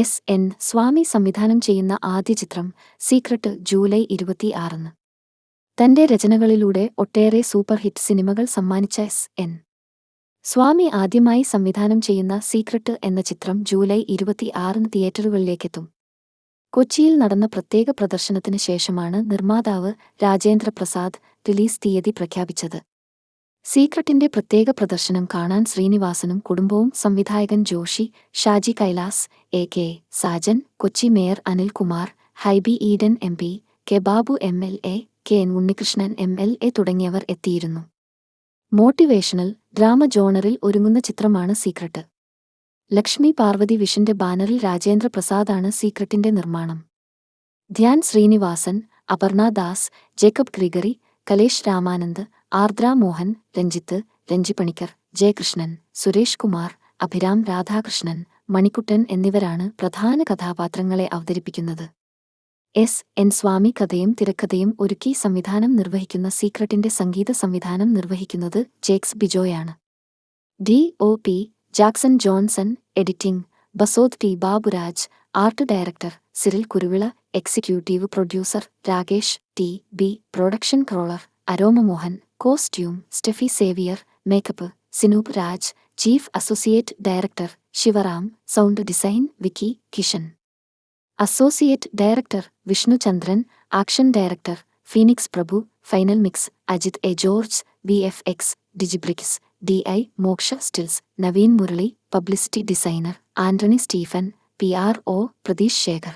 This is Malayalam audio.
എസ് എൻ സ്വാമി സംവിധാനം ചെയ്യുന്ന ആദ്യ ചിത്രം സീക്രട്ട് ജൂലൈ ഇരുപത്തിയാറിന്. തന്റെ രചനകളിലൂടെ ഒട്ടേറെ സൂപ്പർ ഹിറ്റ് സിനിമകൾ സമ്മാനിച്ച എസ് എൻ. സ്വാമി ആദ്യമായി സംവിധാനം ചെയ്യുന്ന സീക്രട്ട് എന്ന ചിത്രം ജൂലൈ ഇരുപത്തിയാറിന് തിയേറ്ററുകളിലേക്കെത്തും. കൊച്ചിയിൽ നടന്ന പ്രത്യേക പ്രദർശനത്തിന് ശേഷമാണ് നിർമ്മാതാവ് രാജേന്ദ്ര പ്രസാദ് റിലീസ് തീയതി പ്രഖ്യാപിച്ചത്. സീക്രട്ടിന്റെ പ്രത്യേക പ്രദർശനം കാണാൻ ശ്രീനിവാസനും കുടുംബവും സംവിധായകൻ Joshi Shaji Kailas A K Sajan Kochi mayor Anilkumar Hibi Eden M P K Babu M L A K N Unnikrishnan M L A തുടങ്ങിയവർ എത്തിയിരുന്നു. മോട്ടിവേഷണൽ ഡ്രാമ ജോണറിൽ ഒരുങ്ങുന്ന ചിത്രമാണ് സീക്രട്ട്. ലക്ഷ്മി പാർവതി വിഷന്റെ ബാനറിൽ രാജേന്ദ്ര പ്രസാദാണ് സീക്രട്ടിന്റെ നിർമ്മാണം. ധ്യാൻ ശ്രീനിവാസൻ അപർണ ദാസ് ജേക്കബ് ഗ്രിഗറി കലേഷ് രാമാനന്ദ് ആർദ്ര മോഹൻ രഞ്ജിത്ത് രഞ്ജിപ്പണിക്കർ ജയകൃഷ്ണൻ സുരേഷ് കുമാർ അഭിരാം രാധാകൃഷ്ണൻ മണിക്കുട്ടൻ എന്നിവരാണ് പ്രധാന കഥാപാത്രങ്ങളെ അവതരിപ്പിക്കുന്നത്. എസ്. എൻ. സ്വാമി കഥയും തിരക്കഥയും ഒരുക്കി സംവിധാനം നിർവഹിക്കുന്ന സീക്രട്ടിന്റെ സംഗീത സംവിധാനം നിർവഹിക്കുന്നത് Jakes ബിജോയാണ്. D. O. P. Jackson Johnson editing Basod T. Baburaj art director Cyril Kuruvila executive producer Rakesh T B production controller Aroma Mohan costume Stephy Xavier makeup Sinoop Raj chief associate director Sivaram sound design Vicky Kishan associate director Vishnu Chandran action director Phoenix Prabhu final mix Ajith A George V F X Digibricks D I Moksha stills Naveen Murali publicity designer Antony Stephen P R O Pratheesh Shekhar